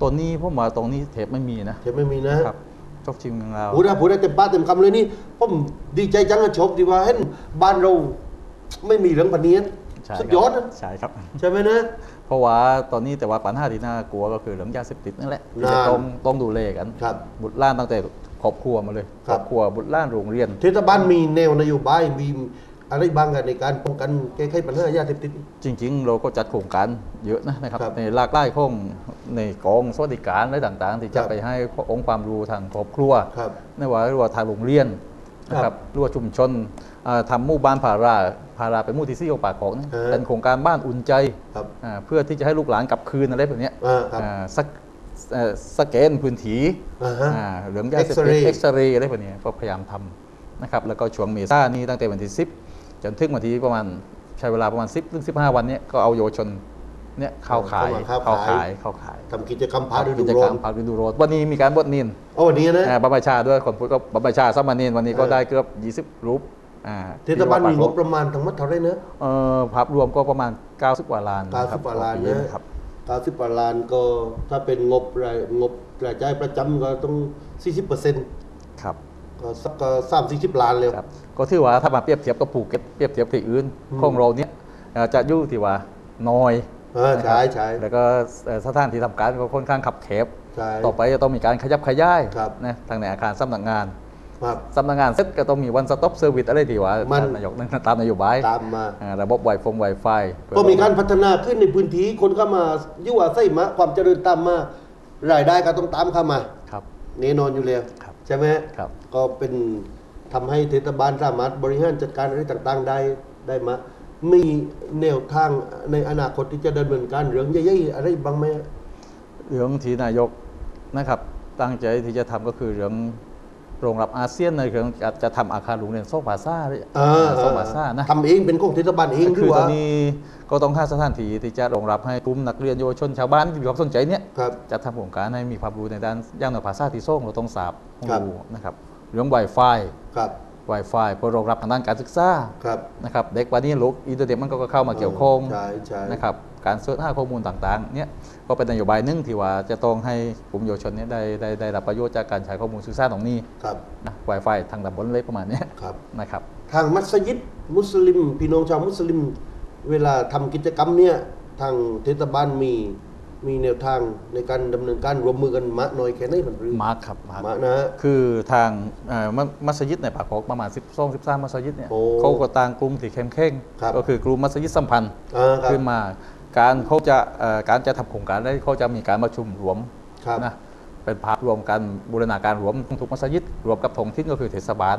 [SPEAKER 2] ตัวนี้ผมว่าตรงนี้เทปไม่มีนะ
[SPEAKER 1] เห็นไม่มีนะ
[SPEAKER 2] ครับจกชิงของเรา
[SPEAKER 1] พูดได้พูดได้เต็มปากเต็มคำเลยนี่ผมดีใจจังอะชมที่ว่าเห็นบ้านเราไม่มีเรื่องพันเนียน
[SPEAKER 2] ใช่
[SPEAKER 1] สุด
[SPEAKER 2] ครับ
[SPEAKER 1] ยอดนะ
[SPEAKER 2] ใช่ครับ
[SPEAKER 1] ใช่ไหมนะ
[SPEAKER 2] เพราะว่าตอนนี้แต่ว่าปัญหาที่น่ากลัวก็คือเรื่องยาเสพติดนั่นแหละที่
[SPEAKER 1] นั่
[SPEAKER 2] จะ
[SPEAKER 1] น
[SPEAKER 2] ต้องต้องดูแลกัน
[SPEAKER 1] ครับ
[SPEAKER 2] บุตรล้านตั้งแต่ครอบครัวมาเลย
[SPEAKER 1] ครับ
[SPEAKER 2] ครอบครัวบุตรล้านโรงเรียน
[SPEAKER 1] เทศบาลมีแนวนโยบายมี อะไรบ้างกันในการป้องกันแก้ไขปัญหายาเสพติด
[SPEAKER 2] จริง ๆ เราก็จัดโครงการเยอะนะนะครับ
[SPEAKER 1] ครับ
[SPEAKER 2] ในหลากหลายของในกองสวัสดิการอะไรต่างๆ ที่
[SPEAKER 1] ค
[SPEAKER 2] จะ
[SPEAKER 1] รับ
[SPEAKER 2] ไปให้องค์ความรู้ทางครอบครัว
[SPEAKER 1] ครับ
[SPEAKER 2] ไม่ว่าหรือว่าทางโรงเรียนนะค
[SPEAKER 1] ครั
[SPEAKER 2] รับบหรือว่าชุมชนอ่าทำหมู่บ้านพาราพาราเป็นหมู่ที่ซี่ของปากของนะ
[SPEAKER 1] ฮะ
[SPEAKER 2] เป็นโครงการบ้านอุ่นใจ
[SPEAKER 1] ครับ
[SPEAKER 2] อ่าเพื่อที่จะให้ลูกหลานกลับคืนอะไรแบบเนี้ย
[SPEAKER 1] อ่าครับ
[SPEAKER 2] อ่าสักเอ่อสแกนพื้นที่
[SPEAKER 1] อ่าฮะ
[SPEAKER 2] อ่าเหลืองยาเสพติด
[SPEAKER 1] X-ray
[SPEAKER 2] เอ็กซเรย์อะไรแบบเนี้ยก็พยายามทำนะครับแล้วก็ช่วงเมษายนนี้ตั้งแต่วันที่ 10 จนถึงวันที่ประมาณใช้เวลาประมาณ 10ถึง15 วันเนี้ยก็เอาเยาวชนเนี่ยเข้าขาย
[SPEAKER 1] เข้ามาเข้า
[SPEAKER 2] เข้า
[SPEAKER 1] ขาย
[SPEAKER 2] ขายเข้าขาย
[SPEAKER 1] ทำกิจกรรมพาฤ
[SPEAKER 2] กิ
[SPEAKER 1] ดู
[SPEAKER 2] จ
[SPEAKER 1] ร้
[SPEAKER 2] กร
[SPEAKER 1] อ
[SPEAKER 2] ร
[SPEAKER 1] น
[SPEAKER 2] มพาฤดูร้อนวันนี้มีการบวชนิน
[SPEAKER 1] เอาวันนี้นะ
[SPEAKER 2] อ่าบัพพชาด้วยคนพูดก็บัพพชาสามเณรวันนี้ก็
[SPEAKER 1] เออ
[SPEAKER 2] ได้เกือบ20รูปอ่า
[SPEAKER 1] เทศบาลมีงบ
[SPEAKER 2] ที่
[SPEAKER 1] ประมาณทั้งหมดเท่าไหรนะ
[SPEAKER 2] เอ่อภาพรวมก็ประมาณ 90กว่าล้าน
[SPEAKER 1] เก้าสิบกว่าล้าน
[SPEAKER 2] ต่อปี
[SPEAKER 1] นะ
[SPEAKER 2] ครับ
[SPEAKER 1] เก้าสิบกว่าล้านก็ถ้าเป็นงบรายงบรายจ่ายประจำก็ต้อง 40เปอร์เซ็นต์
[SPEAKER 2] ครับ
[SPEAKER 1] ก็สักก็สามสี่สิบล้านเลย
[SPEAKER 2] ครับก็ถือว่าถ้ามาเปรียบเทียบกับภูเก็ตเปรียบเทียบที่อื่น
[SPEAKER 1] อืม
[SPEAKER 2] ของเราเนี่ยเอ่อจะอยู่ที่ว่าน้อย
[SPEAKER 1] เออ
[SPEAKER 2] นะครับ
[SPEAKER 1] ใช่ใช่
[SPEAKER 2] แล้วก็เอ่อสถานที่ทำการก็ค่อนข้างขับแคบ
[SPEAKER 1] ใช่
[SPEAKER 2] ต่อไปจะต้องมีการขยับขยาย
[SPEAKER 1] ครับ
[SPEAKER 2] นะทางในอาคารสำนักงาน
[SPEAKER 1] ครับ
[SPEAKER 2] สำนักงานเสร็จก็ต้องมีวันสต็อปเซอร์วิสอะไรที่ว่า
[SPEAKER 1] มัน
[SPEAKER 2] ท่านนายกนั่นตามนโยบาย
[SPEAKER 1] ตามมา
[SPEAKER 2] อ่าระบบไวฟงไวไฟ
[SPEAKER 1] ก็มีการพัฒนาขึ้นในพื้นที่คนเข้ามาอยู่อาศัยมาความเจริญตามมารายได้ก็ต้องตามเข้ามา
[SPEAKER 2] ครับ
[SPEAKER 1] แน่นอนอยู่แล้ว
[SPEAKER 2] ครับ
[SPEAKER 1] ใช่ไหม
[SPEAKER 2] ครับ
[SPEAKER 1] ก็เป็นทำให้เทศบาลสามารถบริหารจัดการอะไรต่างๆได้ได้มา มีแนวทางในอนาคตที่จะดำเนินการเรื่องใหญ่ๆอะไรบ้างไหม
[SPEAKER 2] เรื่องที่นายกนะครับ ตั้งใจที่จะทำก็คือเรื่อง โรงรับอาเซียนในเรื่องจะจะทำอาคารโรงเรียนโซภาซ่าด้วย
[SPEAKER 1] อ่า
[SPEAKER 2] โซภาซ่านะ
[SPEAKER 1] ทำเองเป็นของเทศบาลเอง
[SPEAKER 2] คื
[SPEAKER 1] ด้
[SPEAKER 2] อ
[SPEAKER 1] วย
[SPEAKER 2] ตอนนี้ก็ต้องหาสถานที่ที่จะรองรับให้กลุ่มนักเรียนเยาวชนชาวบ้านที่มีความสนใจเนี่ย
[SPEAKER 1] ครับ
[SPEAKER 2] จะทำโครงการให้มีความรู้ในด้านย่างหน่วยภาษาที่ส่งเราต้องสาบ
[SPEAKER 1] ครับ
[SPEAKER 2] รู้นะครับเรื่อง Wi-Fi
[SPEAKER 1] ครับ
[SPEAKER 2] Wi-Fi เพื่อรองรับทางด้านการศึกษา
[SPEAKER 1] ครับ
[SPEAKER 2] นะครับเด็กวันนี้ลูกอินเทอร์เน็ตมันก็เข้ามาเกี่ยวข้อง
[SPEAKER 1] ใช่ใช่
[SPEAKER 2] นะครับ การเสิร์ชหาข้อมูลต่างๆเนี่ยก็เป็นนโยบายหนึ่งที่ว่าจะต้องให้กลุ่มเยาวชนเนี่ยได้ได้ได้รับประโยชน์จากการใช้ข้อมูลสื่อสารตรงนี้
[SPEAKER 1] ครับ
[SPEAKER 2] นะ Wi-Fi ทางตำบลเลยประมาณเนี้ย
[SPEAKER 1] ครับ
[SPEAKER 2] นะครับ
[SPEAKER 1] ทางมัสยิดมุสลิม พี่น้องชาวมุสลิม เวลาทำกิจกรรมเนี่ยทางเทศบาลมีมีแนวทางในการดำเนินการร่วมมือกันมากน้อยแค่ไหนมันหรือ
[SPEAKER 2] มาร์คครับมาร์ค
[SPEAKER 1] มากนะฮะ
[SPEAKER 2] คือทางเอ่อมัมัสยิดในปากของประมาณ12 13มัสยิดเนี่ย
[SPEAKER 1] โอ้
[SPEAKER 2] เขาก็ต่างกลุ่มที่เข้มแข็ง
[SPEAKER 1] ครับ
[SPEAKER 2] ก็คือกลุ่มมัสยิดสัมพันธ์
[SPEAKER 1] อ่าครับ
[SPEAKER 2] ขึ้นมา การเขาจะเอ่อการจะทำโครงการได้เขาจะมีการประชุมรวม
[SPEAKER 1] ครับ
[SPEAKER 2] นะเป็นภาพรวมกันบูรณาการรวมทุกมัสยิดรวมกับท้องถิ่นก็คือเทศบาล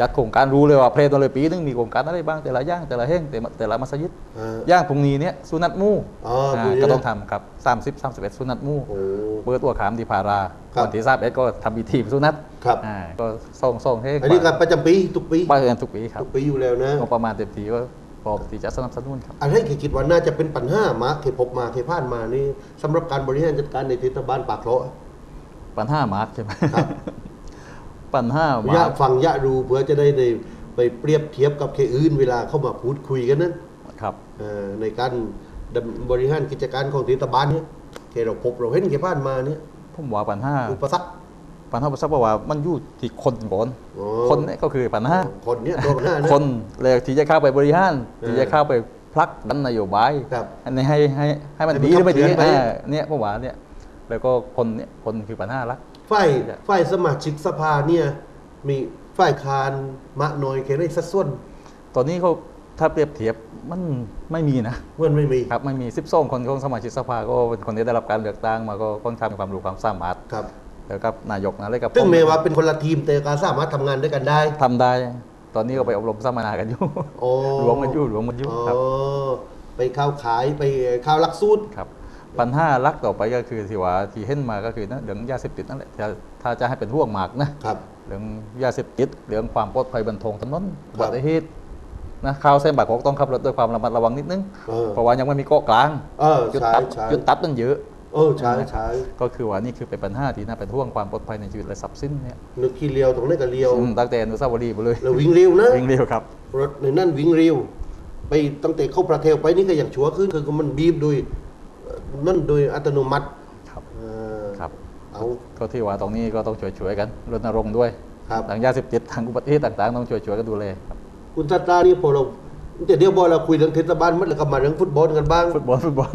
[SPEAKER 2] จัดโครงการรู้เลยว่าเพลงตัวเลยปีนึงมีโครงการอะไรบ้างแต่ละอย่างแต่ละแห่งแต่ละแต่ละมัสยิด
[SPEAKER 1] อ่า
[SPEAKER 2] ย่างพรุ่งนี้เนี่ยสุนัตหมู่
[SPEAKER 1] อ๋ออ่าพรุ่งนี้
[SPEAKER 2] ก็
[SPEAKER 1] นะ
[SPEAKER 2] ต้องทำครับ30 31สุนัตหมู่
[SPEAKER 1] โอ้
[SPEAKER 2] เปิดตัวขามที่พารา
[SPEAKER 1] ครับ
[SPEAKER 2] วันที่ทราบเอ็ดก็ทำพิธีสุนัต
[SPEAKER 1] ครับ
[SPEAKER 2] อ่าก็ส่งส่งให้
[SPEAKER 1] อันนี้ก็ประจำปีทุกปี
[SPEAKER 2] ป้าเอินทุกปีครับ
[SPEAKER 1] ทุกปีอยู่แล้วนะ
[SPEAKER 2] งบประมาณเต็มทีก็ พร้อมที่จะสนับสนุนครับ
[SPEAKER 1] อันนี้เคยคิดว่าน่าจะเป็นปัญหามาเคยพบมาเคยผ่านมานี่สำหรับการบริหารจัดการในเทศบาลปากเคราะห์
[SPEAKER 2] ปัญหามาร์กใช่ไหม
[SPEAKER 1] ครับ
[SPEAKER 2] ปัญหาะยมาร์ก
[SPEAKER 1] ฟังยะรู้เพื่อจะได้ในไปเปรียบเทียบกับเคอื่นเวลาเข้ามาพูดคุยกันนั้น
[SPEAKER 2] ครับ
[SPEAKER 1] เอ่อในการดำบริหารกิจการของเทศบาลเนี่ยเคเราพบเราเห็นเคผ่านมาเนี่ย
[SPEAKER 2] ผมว่าปัญหา
[SPEAKER 1] อุปสรรค
[SPEAKER 2] ปัญหาประสบว่ามันอยู่ที่คนก่อน
[SPEAKER 1] อ๋อ
[SPEAKER 2] คนเนี่ยก็คือปัญหา
[SPEAKER 1] คนเนี่ยตัวปัญหานะ
[SPEAKER 2] คนเลยที่จะเข้าไปบริหาร
[SPEAKER 1] เออ
[SPEAKER 2] ที่จะเข้าไปพลักดันนโยบาย
[SPEAKER 1] ครับ
[SPEAKER 2] อันนี้ให้ให้ให้มัน
[SPEAKER 1] ให้มัน
[SPEAKER 2] ดีหรือไม่ดี
[SPEAKER 1] ขับเคลื่อนไป
[SPEAKER 2] อ่าเนี่ยผมว่าเนี่ยแล้วก็คนเนี่ยคนคือปัญหาหลัก
[SPEAKER 1] ฝ่ายฝ่ายสมาชิกสภาเนี่ยมีฝ่ายคานมะน้อยแค่ไหนสัดส่วน
[SPEAKER 2] ตอนนี้เขาถ้าเปรียบเทียบมันไม่มีนะ
[SPEAKER 1] เมื่อนไม่มี
[SPEAKER 2] ครับไม่มี12คนของสมาชิกสภาก็เป็นคนที่ได้รับการเลือกตั้งมาก็ค่อนข้างมีความรู้ความสามารถ
[SPEAKER 1] ครับ
[SPEAKER 2] แล้วกับนายกนะเลยกับ
[SPEAKER 1] ซึ่ง
[SPEAKER 2] ผม
[SPEAKER 1] แม้ว่าเป็นคนละทีมแต่ก็สามารถทำงานด้วยกันได้
[SPEAKER 2] ทำได้ ตอนนี้ก็ไปอบรมสัมมนากันอยู่
[SPEAKER 1] โอ้
[SPEAKER 2] รวมกันอยู่รวมกันอยู่ครับ
[SPEAKER 1] อ๋อไปเข้าขายไปเข้าหลักสูตร
[SPEAKER 2] ครับปัญหาหลักต่อไปก็คือที่ว่าที่เห็นมาก็คือนะเรื่องยาเสพติดนั่นแหละถ้าถ้าจะให้เป็นห่วงมากนะครับ เรื่องยาเสพติดเรื่องความปลอดภัยบนท้องถนนอุบัติเหตุนะข่าวเส้นบากของต้องขับรถด้วยความระมัดระวังนิดนึง
[SPEAKER 1] เออ
[SPEAKER 2] เพราะว่ายังไม่มีเกาะกลาง
[SPEAKER 1] เออ
[SPEAKER 2] จุด
[SPEAKER 1] ใช่
[SPEAKER 2] ตัด
[SPEAKER 1] ใช่
[SPEAKER 2] จุดตัดนั่นเยอะ
[SPEAKER 1] เออใช่ใช่
[SPEAKER 2] ก็คือว่านี่คือเป็นปัญหาที่น่าเป็นห่วงความปลอดภัยในชีวิตและทรัพย์สินเนี่ย
[SPEAKER 1] นึกขี้เลียวตรงนี้ก็เลียว
[SPEAKER 2] อืมตั้งแต่อนุสาวรีย์ไปเลย
[SPEAKER 1] แล้ววิ่งเร็วนะ
[SPEAKER 2] วิ่งเร็วครับ
[SPEAKER 1] รถในนั่นวิ่งเร็วไปตั้งแต่เข้าประเทศไปนี่ก็อย่างชัวร์ขึ้นคือมันบีบโดยเอ่อนั่นโดยอัตโนมัติ
[SPEAKER 2] ครับ
[SPEAKER 1] เออ
[SPEAKER 2] ครับ
[SPEAKER 1] เอา
[SPEAKER 2] ก็ที่ว่าตรงนี้ก็ต้องช่วยๆกันรณรงค์ด้วย
[SPEAKER 1] ครับ
[SPEAKER 2] ทางยาเสพติดทางอุบัติเหตุต่างๆ ต้องช่วยๆกันดูแลครับ
[SPEAKER 1] คุณตาตานี่พอเรา แต่เดี๋ยวบอเราคุยเรื่องเทศบาลมัดแล้วก็มาเรื่องฟุตบอลกันบ้าง
[SPEAKER 2] ฟุตบอลฟุตบอล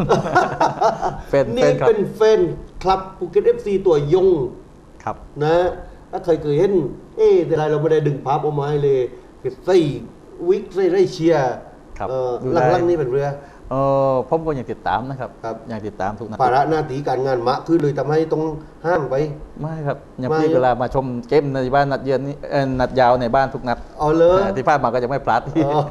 [SPEAKER 2] เป็น
[SPEAKER 1] นี่
[SPEAKER 2] เป็นครับ
[SPEAKER 1] เป็นแฟนคลับภูเก็ตเอฟซีตัวยง
[SPEAKER 2] ครับ
[SPEAKER 1] นะถ้าเคยเคยเห็น เอ๊ะแต่ไรเราไม่ได้ดึงภาพออกมาให้เลยคือใส่วิกใส่ไรเชียร์
[SPEAKER 2] ครับ
[SPEAKER 1] เอ่อ
[SPEAKER 2] ดูได้
[SPEAKER 1] หลังๆนี่เป็นเรือ
[SPEAKER 2] เออผมก็ยังติดตามนะครับ
[SPEAKER 1] ครับ
[SPEAKER 2] ยังติดตามทุกนัด
[SPEAKER 1] ภาระหน้าที่การงานมะคือเลยทำให้ต้องห้ามไป
[SPEAKER 2] ไม่ครับยัง
[SPEAKER 1] ไม่
[SPEAKER 2] มีเวลามาชมเกมในบ้านนัดเยือนนี่เอ่อนัดยาวในบ้านทุกนัด
[SPEAKER 1] เอาเลย
[SPEAKER 2] เออที่ผ่านมาก็ยังไม่พลาดที่
[SPEAKER 1] อ๋อ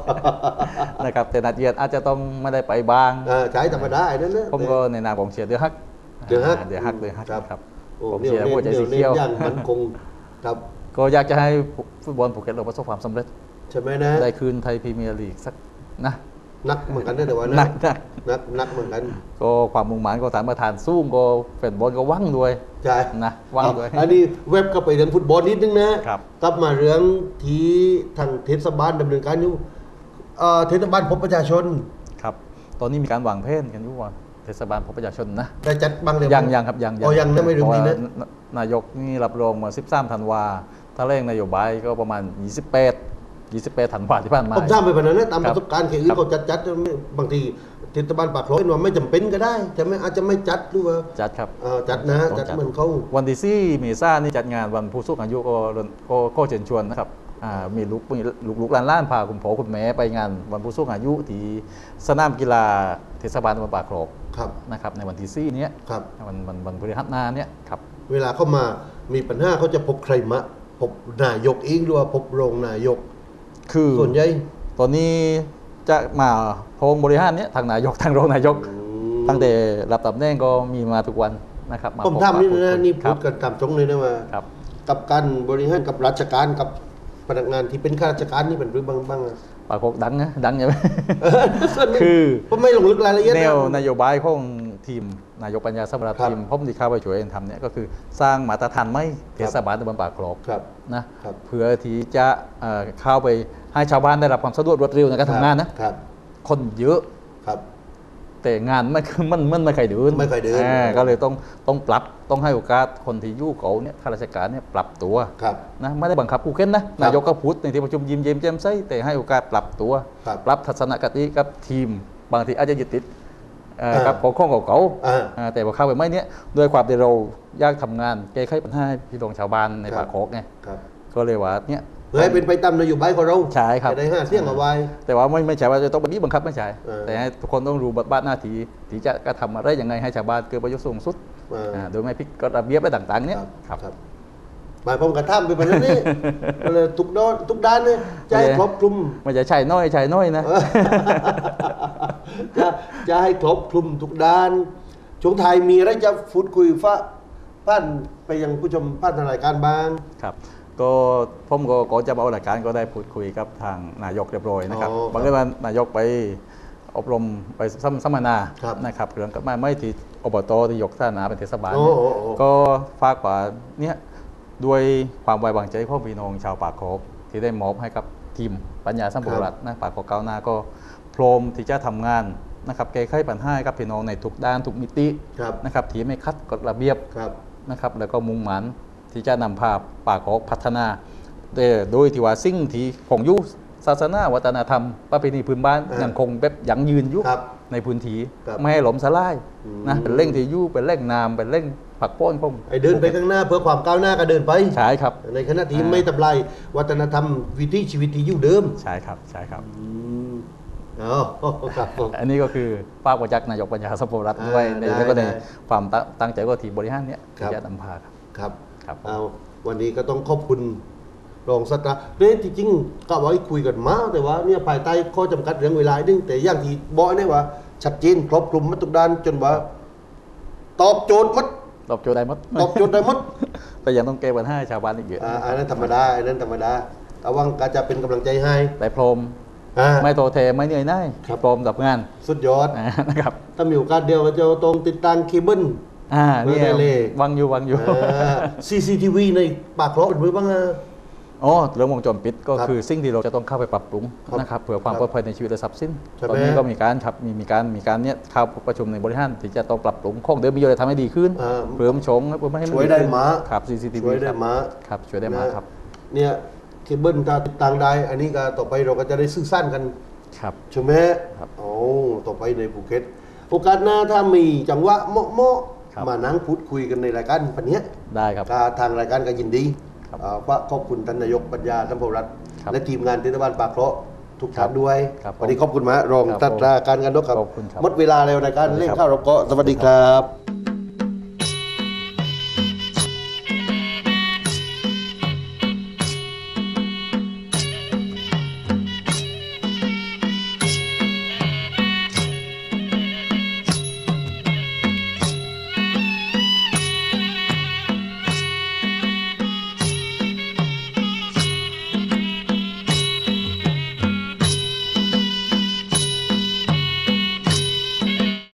[SPEAKER 2] นะครับแต่นัดเยือนอาจจะต้องไม่ได้ไปบ้าง
[SPEAKER 1] เออใช้ธรรมดาไอ้นั่นนะ
[SPEAKER 2] ผมก็ในนามของเชียร์เดือฮัก
[SPEAKER 1] เดือฮักา
[SPEAKER 2] เดือฮักเดือฮัก
[SPEAKER 1] ครับ
[SPEAKER 2] ครับ
[SPEAKER 1] โอ้
[SPEAKER 2] ผม
[SPEAKER 1] เนี่ย
[SPEAKER 2] เชียร์
[SPEAKER 1] เล่
[SPEAKER 2] หัวนใจ
[SPEAKER 1] เดี๋
[SPEAKER 2] สี
[SPEAKER 1] ยวเล่น
[SPEAKER 2] เขียว
[SPEAKER 1] อย่างมันคงครับ
[SPEAKER 2] ก็อยากจะให้ฟุตบอลภูเก็ตเราประสบความสำเร็จ
[SPEAKER 1] ใช่ไหมนะ
[SPEAKER 2] ได้คืนไทยพรีเมียร์ลีกสักนะ
[SPEAKER 1] นักเหมือนกันนะแต่ว่านะ
[SPEAKER 2] หนักหนัก
[SPEAKER 1] นักนักเหมือนกัน
[SPEAKER 2] ก็ความมุ่งหมายก็ฐานประธานสู้ก็แฟนบอลก็หวังด้วย
[SPEAKER 1] ใช่
[SPEAKER 2] นะว่างด้วย
[SPEAKER 1] อะอันนี้เว็บก็ไปเรื่องฟุตบอลนิดนึงนะครับกลับมาเรื่องที่ทางเทศบาลดำเนินการอยู่เอ่อเทศบาลพบประชาชน
[SPEAKER 2] ครับ ตอนนี้มีการวางแผนกันอยู่ว่าเทศบาลพบประชาชนนะ
[SPEAKER 1] ได้จัดบ้างเลย
[SPEAKER 2] ยังยังครับยัง
[SPEAKER 1] อ๋อยังนะไม่ถึง
[SPEAKER 2] เพาะ
[SPEAKER 1] นี้
[SPEAKER 2] ว่า
[SPEAKER 1] นะ
[SPEAKER 2] นายกนี่รับรองมา 13ธันวาถ้าเร่งนโยบายก็ประมาณ 28 28ธันวาที่ผ่านมา
[SPEAKER 1] ผมทราบไปแบบนั้นนะตาม
[SPEAKER 2] ค
[SPEAKER 1] ป
[SPEAKER 2] รับ
[SPEAKER 1] ระสบการณ์เคยอื่นเขาจัดจัดบางทีเทศบาลปากคลองว่าไม่จำเป็นก็ได้ใช่ไหมอาจจะไม่จัดหรือว่า
[SPEAKER 2] จัดครับ
[SPEAKER 1] เอ่อจัดนะ
[SPEAKER 2] ต้อง
[SPEAKER 1] จัดเหมือนเขา
[SPEAKER 2] วันที่สี่เมษายนนี่จัดงานวันผู้สูงอายุก็เริ่มก็ก็เชิญชวนนะครับอ่ามีลูกมีลูกลูกหลานล้านพาคุณพ่อคุณแม่ไปงานวันผู้สูงอายุที่สนามกีฬาเทศบาลตำบลปากคลอง
[SPEAKER 1] ครับ
[SPEAKER 2] นะครับในวันที่สี่เนี้ย
[SPEAKER 1] ครับ
[SPEAKER 2] วันวันวันพฤหัสหน้าเนี้ยครับ
[SPEAKER 1] เวลาเข้ามามีปัญหาเขาจะพบใครมะพบนายกเองหรือว่าพบรองนายก
[SPEAKER 2] คือ
[SPEAKER 1] ส่วนใหญ่
[SPEAKER 2] ตอนนี้จะมาพงบริหารเนี้ยทางนายกทางรองนายก
[SPEAKER 1] อืม
[SPEAKER 2] ตั้งแต่รับตำแหน่งก็มีมาทุกวันนะครับา
[SPEAKER 1] ผม
[SPEAKER 2] พบ
[SPEAKER 1] ทำนี่
[SPEAKER 2] ป
[SPEAKER 1] นะ
[SPEAKER 2] คุย
[SPEAKER 1] นี่
[SPEAKER 2] ค
[SPEAKER 1] พู
[SPEAKER 2] รั
[SPEAKER 1] ด
[SPEAKER 2] บ
[SPEAKER 1] กันตามตรงเลยนะว่า
[SPEAKER 2] ครับ
[SPEAKER 1] กับการบริหารกับราชการกับพนักงานที่เป็นข้าราชการนี่เป็นหรือบางบ้างอะ
[SPEAKER 2] ปากกดังนะดังใช่ไหม
[SPEAKER 1] ส่วนหนึ่ง
[SPEAKER 2] คือ
[SPEAKER 1] ผมไม่ลงลึกรายละเอียด
[SPEAKER 2] แนวนโยบายของ ทีมนายกปัญญาสมรัฐ
[SPEAKER 1] ครับ
[SPEAKER 2] ทีมผมที่เข้าไปช่วยกันทำเนี่ยก็คือสร้างมาตรฐานไม่เทศบาลตำบลปากคลอก
[SPEAKER 1] ครับ
[SPEAKER 2] นะครับเพื่อที่จะเอ่อเข้าไปให้ชาวบ้านได้รับความสะดวกรวดเร็วในการทำงานนะครับคนเยอะ
[SPEAKER 1] ครับ
[SPEAKER 2] แต่งานมันมันมันไม่เคยเดิน
[SPEAKER 1] ไม่เคยเดิน
[SPEAKER 2] อ่าก็เลยต้องต้องปรับต้องให้โอกาสคนที่อยู่เขาเนี่ยข้าราชการเนี่ยปรับตัว
[SPEAKER 1] ครับ
[SPEAKER 2] นะไม่ได้บังคับกูเข็นนะนายกก็พูดในที่ประชุมยิ้มเย้มแจ่มใสแต่ให้โอกาสปรับตัว
[SPEAKER 1] ครับ
[SPEAKER 2] ปรับทัศนคติกับทีม บางทีอาจจะยึดติด เอ่อ
[SPEAKER 1] อ่า
[SPEAKER 2] กับของของเก่าๆ
[SPEAKER 1] อ่า
[SPEAKER 2] อ่าแต่พอเข้าไปไม่เนี้ยด้วยความที่เราอยากทำงานแก้ไขปัญหาให้พี่น้องชาวบ้านใน
[SPEAKER 1] ครับ
[SPEAKER 2] ปากโคกไง
[SPEAKER 1] ครับ
[SPEAKER 2] ก็เลยว่าเนี่ย
[SPEAKER 1] เพื่อให้เป็นไปตามนโยบายของเรา
[SPEAKER 2] ใช่ครับ
[SPEAKER 1] จะได้ห้าเสี่ยงเอาไว้
[SPEAKER 2] แต่ว่าไม่ไม่ใช่ว่าจะต้องแบบนี้บังคับไม่ใช่
[SPEAKER 1] เออ
[SPEAKER 2] แต่ให้ทุกคนต้องรู้บทบาทหน้าที่ที่จะกระทำอะไรยังไงให้ชาวบ้านเกิดประโยชน์สูงสุด
[SPEAKER 1] เอออ่า
[SPEAKER 2] โดยไม่พิดกฎระเบียบอะไรต่างๆ เนี่ยครับ
[SPEAKER 1] ครับหมายผมกระทำไปแบบนี้เลยทุกด้านทุกด้านเนี่ยจะให้ครอบคลุม
[SPEAKER 2] ไม่ใช่ชายน้อยชายน้อยนะ
[SPEAKER 1] จะจะให้ครบคลุมทุกด้านช่วงไทายมีอะไรจะพูดคุยฟ้าผ่านไปยังผู้ชมผ่านทางรายการบ้าง
[SPEAKER 2] ครับก็ผมก็ก่อนจะมาเอารายการก็ได้พูดคุยกับทางนายกเรียบร้อยนะครับ
[SPEAKER 1] อ๋อครับ
[SPEAKER 2] บางเรื่องนายกไปอบรมไปสัมสัมมนา
[SPEAKER 1] ครับ
[SPEAKER 2] นะครับเรื่องกับไม่ไม่ที่อบตที่ยกท่านาเป็นเทศบาล
[SPEAKER 1] โอ้
[SPEAKER 2] เนี่ย
[SPEAKER 1] โอ้โอ้
[SPEAKER 2] ก็ฝากว่าเนี่ยด้วยความไว้วางใจของพี่น้องชาวปากโคกที่ได้มอบให้กับทีมปัญญาสัมปรัตน์นะปากโคกก้าวหน้าก็ พร้อมที่จะทำงานนะครับแก้ไขปัญหาให้กับพี่น้องในทุกด้านทุกมิติ
[SPEAKER 1] ครับ
[SPEAKER 2] นะครับที่ไม่คัดกฎระเบียบ
[SPEAKER 1] ครับ
[SPEAKER 2] นะครับแล้วก็มุ่งหมันที่จะนำพาป่าโคกพัฒนาแต่โดยที่ว่าสิ่งที่ของอยุศาสนาวัฒนธรรมประเพณีพื้นบ้าน
[SPEAKER 1] อ่ายั
[SPEAKER 2] ยังคงแบบยังยืนอยู่
[SPEAKER 1] ครับ
[SPEAKER 2] ในพื้นที่
[SPEAKER 1] ครับ
[SPEAKER 2] ไม่ให้หลมสลาย
[SPEAKER 1] อืม
[SPEAKER 2] นะเป็นเร่งที่อยู่เป็นเร่งนามเป็นเร่งผักโป้นพง
[SPEAKER 1] ไอ้เดินไปข้างหน้าเพื่อความก้าวหน้าก็เดินไป
[SPEAKER 2] ใช่ครับ
[SPEAKER 1] ในขณะที่
[SPEAKER 2] อ่า
[SPEAKER 1] ไม่ทำลายวัฒนธรรมวิถีชีวิตที่อยู่เดิม
[SPEAKER 2] ใช่ครับใช่ครับ
[SPEAKER 1] อืมอ๋อครับผม
[SPEAKER 2] อันนี้ก็คือป้ากประจักษ์นายกปัญญาสัมปรัตน์ด้วย
[SPEAKER 1] อ่า
[SPEAKER 2] ใน
[SPEAKER 1] ได้
[SPEAKER 2] แล้วก็ใน
[SPEAKER 1] ได้
[SPEAKER 2] ความตั้งตั้งใจก็ทีมบริหารเนี้ย
[SPEAKER 1] ครั
[SPEAKER 2] ที่
[SPEAKER 1] บ
[SPEAKER 2] จะนำพาครับ
[SPEAKER 1] ครับ
[SPEAKER 2] ครับผม
[SPEAKER 1] เอาวันนี้ก็ต้องขอบคุณรองศาสตราเนี่ยจริงๆก็ไว้คุยกันมาแต่ว่าเนี่ยภายใต้ข้อจำกัดเรื่องเวลาดึงแต่อย่างที่บอกเนี่ยว่าชัดเจนครอบคลุมหมาทุกด้านจนว่า ตอบโจทย์หมัด
[SPEAKER 2] ตอบโจทย์ได้หมด
[SPEAKER 1] ตอบโจทย์ได้หมัด
[SPEAKER 2] แต่ยังต้องแก้ปัญหาให้ชาวบ้านอีกเยอะ
[SPEAKER 1] อ่าอันนั้นธรรมดาอันนั้นธรรมดาแต่วังก็จะเป็นกำลังใจให้
[SPEAKER 2] แต่พร้อม
[SPEAKER 1] อ่า
[SPEAKER 2] ไม่โตเทไม่เหนื่อยหน่าย
[SPEAKER 1] ครับ
[SPEAKER 2] พร้อมดับงาน
[SPEAKER 1] สุดยอด
[SPEAKER 2] อ่านะครับ
[SPEAKER 1] ถ้ามีโอกาสเดียวก็จะตรงติดตั้งเคเบิล
[SPEAKER 2] อ่า
[SPEAKER 1] เมื่
[SPEAKER 2] นี่
[SPEAKER 1] อได้เลย
[SPEAKER 2] วังอยู่วังอยู่
[SPEAKER 1] อ่า CCTV ในปากคลองเป็นมือบ้างอะ
[SPEAKER 2] อ๋อเรื่องวงจรปิดก็
[SPEAKER 1] ครับ
[SPEAKER 2] คือสิ่งที่เราจะต้องเข้าไปปรับปรุง
[SPEAKER 1] ครับ
[SPEAKER 2] นะครับเพื่อความ
[SPEAKER 1] ครับ
[SPEAKER 2] ปลอดภัยในชีวิตและทรัพย์สิน
[SPEAKER 1] ใช่ไหม
[SPEAKER 2] ตอนนี้ก็มีการครับมีมีการมีการเนี้ยเข้าประชุมในบริหารที่จะต้องปรับปรุงของเดิมมีอะไรทำให้ดีขึ้น
[SPEAKER 1] อ่า
[SPEAKER 2] เพิ่มชงเพื่อไม่ให้มัน
[SPEAKER 1] ช่วยได้
[SPEAKER 2] ขึ้น
[SPEAKER 1] มา
[SPEAKER 2] ครับ CCTV
[SPEAKER 1] ช่วยได้
[SPEAKER 2] ครับ
[SPEAKER 1] มา
[SPEAKER 2] ครับช่วยได้มา
[SPEAKER 1] นะ
[SPEAKER 2] ครับ
[SPEAKER 1] เนี่ย เคเบิลถ้าติดตั้งได้ อันนี้ก็ต่อไปเราก็จะได้สื่อสารกัน
[SPEAKER 2] ครับ
[SPEAKER 1] ใช่ไหม
[SPEAKER 2] ครับ
[SPEAKER 1] โอ้ต่อไปในภูเก็ตโอกาสหน้าถ้ามีจังหวะเหมาะ
[SPEAKER 2] ครับ
[SPEAKER 1] ๆมานั่งพูดคุยกันในรายการปันเนี้ย
[SPEAKER 2] ได้ครับ
[SPEAKER 1] ก็ทางรายการก็ยินดี
[SPEAKER 2] ครับ
[SPEAKER 1] อ่าว่าขอบคุณท่านนายกปัญญาสัมภวรัตน์
[SPEAKER 2] ครับ
[SPEAKER 1] และทีมงานเทศบาลปากเคราะห์ทุกท่านด้วย
[SPEAKER 2] ครับ
[SPEAKER 1] วันนี้ขอบคุณมากรอง
[SPEAKER 2] ครับ
[SPEAKER 1] ตัตราการกันนกครับ
[SPEAKER 2] ขอบคุณครับ
[SPEAKER 1] หมดเวลาแล้วในการเล่นข้าวเราก็สวัสดีครับ